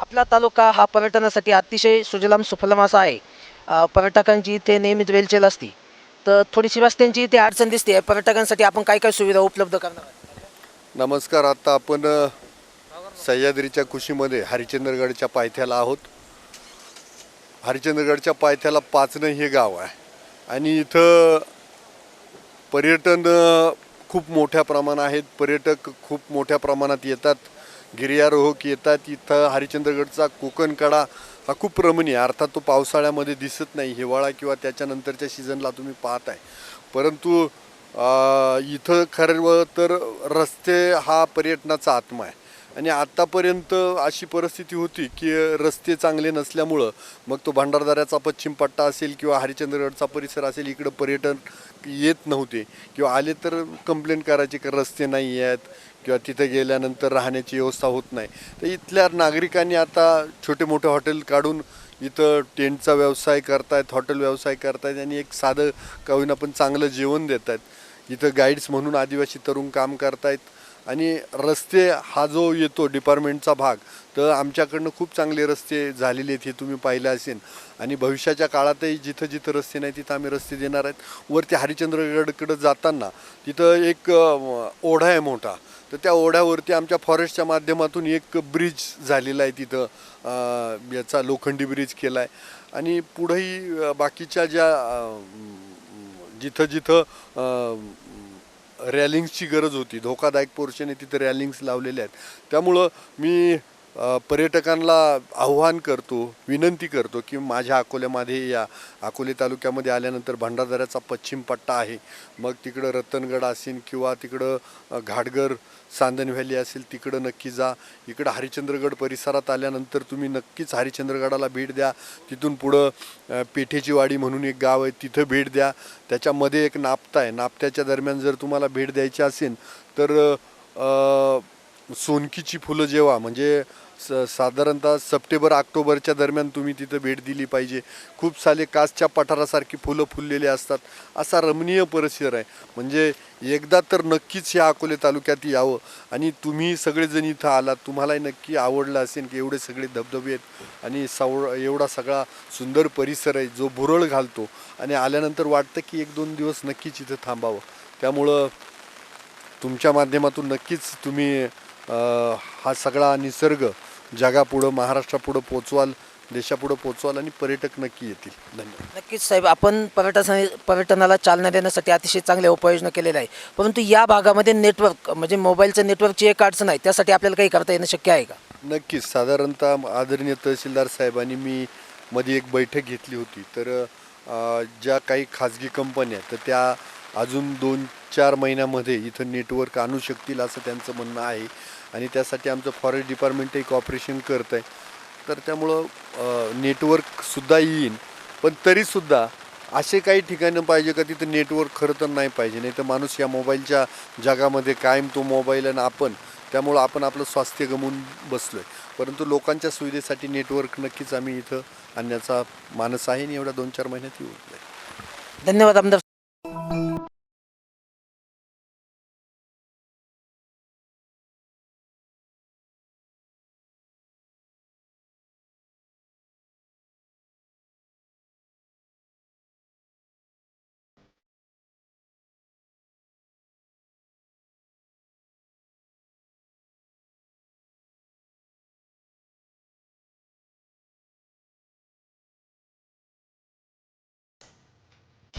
आपला तालुका हा पर्यटनासाठी अतिशय सुजलाम सुफलाम असा आहे. पर्यटकांची इथे नेहमीच वेलचेल असते. तर थोडीशी बस त्यांची इथे अडचण दिसते. पर्यटकांसाठी आपण काय काय सुविधा उपलब्ध करणार नमस्कार. आता आपण सह्याद्रीच्या कुशीमध्ये हरिश्चंद्रगडच्या पायथ्याला आहोत. हरिश्चंद्रगडच्या पायथ्याला पाचणं हे गाव आहे. आणि इथं पर्यटन खूप मोठ्या प्रमाणात आहेत. पर्यटक खूप मोठ्या प्रमाणात येतात. गिर्यारोहक येतात इथं हरिश्चंद्रगडचा कोकण कडा हा खूप रमणीय अर्थात तो पावसाळ्यामध्ये दिसत नाही हिवाळा किंवा त्याच्यानंतरच्या सीझनला तुम्ही पाहताय. परंतु इथं खरं तर रस्ते हा पर्यटनाचा आत्मा आहे. आणि आत्तापर्यंत अशी परिस्थिती होती की रस्ते चांगले नसल्यामुळं मग तो भंडारदाऱ्याचा पश्चिम पट्टा असेल किंवा हरिश्चंद्रगडचा परिसर असेल इकडं पर्यटन येत नव्हते. किंवा आले तर कंप्लेंट करायची की रस्ते नाही आहेत किंवा तिथे गेल्यानंतर राहण्याची व्यवस्था होत नाही. तर इथल्या नागरिकांनी आता छोटे मोठे हॉटेल काढून इथं टेंटचा व्यवसाय करतायत हॉटेल व्यवसाय करतायत आणि एक साधं कावीन पण चांगलं जेवण देत आहेत इथं गाईड्स म्हणून आदिवासी तरुण काम करतायत. आणि रस्ते हा जो येतो डिपार्टमेंटचा भाग तर आमच्याकडनं खूप चांगले रस्ते झालेले आहेत हे तुम्ही पाहिलं असेल. आणि भविष्याच्या काळातही जिथं जिथं रस्ते नाही तिथं आम्ही रस्ते देणार आहेत. वरती हरिश्चंद्रगडकडं जाताना तिथं एक ओढा आहे मोठा. तर त्या ओढ्यावरती आमच्या फॉरेस्टच्या माध्यमातून एक ब्रिज झालेला आहे तिथं याचा लोखंडी ब्रिज केला आहे. आणि पुढंही बाकीच्या ज्या जिथं जिथं रॅलिंग्सची गरज होती. धोकादायक पोर्शन आहे तिथं रॅलिंग्स लावलेल्या आहेत. त्यामुळं मी पर्यटकांना आव्हान करतो विनंती करतो की माझ्या अकोल्यामध्ये या. अकोले तालुक्यामध्ये आल्यानंतर भंडारदऱ्याचा पश्चिम पट्टा आहे. मग तिकडं रतनगड असेल किंवा तिकडं घाटघर घाटगर सांदन व्हॅली असेल तिकडं नक्की जा. इकडं हरिश्चंद्रगड परिसरात आल्यानंतर तुम्ही नक्कीच हरिश्चंद्रगडाला भेट द्या. तिथून पुढं पेठेची वाडी म्हणून एक गाव आहे तिथं भेट द्या. त्याच्यामध्ये एक नापता आहे. नापत्याच्या दरम्यान जर तुम्हाला भेट द्यायची असेल तर सोनकीची फुलं जेव्हा म्हणजे स साधारणतः सप्टेंबर ऑक्टोबरच्या दरम्यान तुम्ही तिथं भेट दिली पाहिजे. खूप सारे कासच्या पठारासारखी फुलं फुललेली असतात. असा रमणीय परिसर आहे. म्हणजे एकदा तर नक्कीच या अकोले तालुक्यात यावं. आणि तुम्ही सगळेजण इथं आलात. तुम्हालाही नक्की आवडलं असेल की एवढे सगळे धबधबे आहेत आणि साव एवढा सगळा सुंदर परिसर आहे जो भुरळ घालतो. आणि आल्यानंतर वाटतं की एक दोन दिवस नक्कीच इथं थांबावं. त्यामुळं तुमच्या माध्यमातून नक्कीच तुम्ही हा सगळा निसर्ग जगापुढं महाराष्ट्रापुढं पोचवाल देशापुढं पोचवाल आणि पर्यटक नक्की येतील. धन्यवाद. नक्कीच साहेब आपण पर्यटन पर्यटनाला चालना देण्यासाठी अतिशय चांगल्या उपाययोजना केलेल्या आहे. परंतु या भागामध्ये नेटवर्क म्हणजे मोबाईलचं नेटवर्कची एक अडचण आहे. त्यासाठी आपल्याला काही करता येणं शक्य आहे का? नक्कीच. साधारणतः आदरणीय तहसीलदार साहेबांनी मी मध्ये एक बैठक घेतली होती. तर ज्या काही खाजगी कंपन्या तर त्या अजून दोन चार महिन्यामध्ये इथं नेटवर्क आणू शकतील असं त्यांचं म्हणणं आहे. आणि त्यासाठी आमचं फॉरेस्ट डिपार्टमेंट एक ऑपरेशन करत आहे तर त्यामुळं नेटवर्कसुद्धा येईन. पण तरीसुद्धा असे काही ठिकाणं पाहिजे का तिथं नेटवर्क खरं तर नाही पाहिजे. नाही तर माणूस या मोबाईलच्या जगामध्ये कायम तो मोबाईल आणि आपण त्यामुळं आपण आपलं स्वास्थ्य गमवून बसलो आहे परंतु लोकांच्या सुविधेसाठी नेटवर्क नक्कीच आम्ही इथं आणण्याचा मानस आहे आणि एवढ्या दोन चार महिन्यात येऊ. धन्यवाद आमदार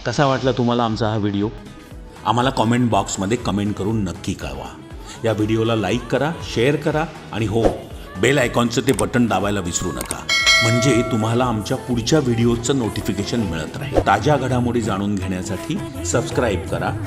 कसा वाटला तुम्हाला आमचा हा व्हिडिओ? आम्हाला कॉमेंट बॉक्समध्ये कमेंट करून नक्की कळवा. या व्हिडिओला लाईक करा शेअर करा आणि हो बेल आयकॉनचं ते बटन दाबायला विसरू नका. म्हणजे तुम्हाला आमच्या पुढच्या व्हिडिओचं नोटिफिकेशन मिळत राहील. ताज्या घडामोडी जाणून घेण्यासाठी सबस्क्राईब करा.